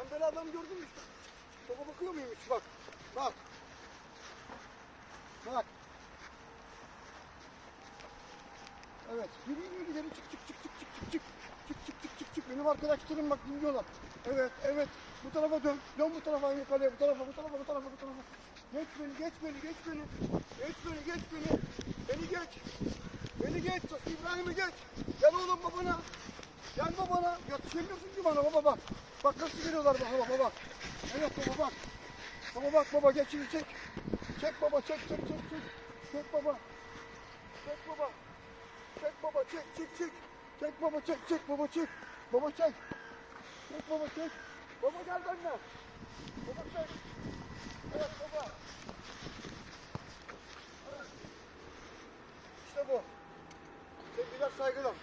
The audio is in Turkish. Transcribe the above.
Sen böyle adam gördün mü işte? Baba bakıyor muymuş bak. Bak. Bak. Evet. Yürü yürü yürü. Çık çık çık çık çık çık çık. Çık çık çık çık çık. Benim arkadaşlarım bak dinliyorlar. Evet evet. Bu tarafa dön. Dön bu tarafa yukarıya. Bu tarafa bu tarafa bu tarafa bu tarafa. Geç beni geç beni geç beni. Geç beni geç beni. Beni geç. Beni geç. İbrahim'i geç. Gel oğlum babana. Gel babana. Yatışamıyorsun ki bana baba bak. Bak nasıl geliyorlar baba baba bak. Evet baba bak. Baba bak baba geç şimdi çek. Çek baba çek çek çek çek. Çek baba. Çek baba. Çek baba çek çek çek. Çek baba çek çek baba çek. Baba çek. Çek baba çek. Baba gel benimle. Baba çek. Evet baba. Evet. İşte bu. Sevgiler saygılar.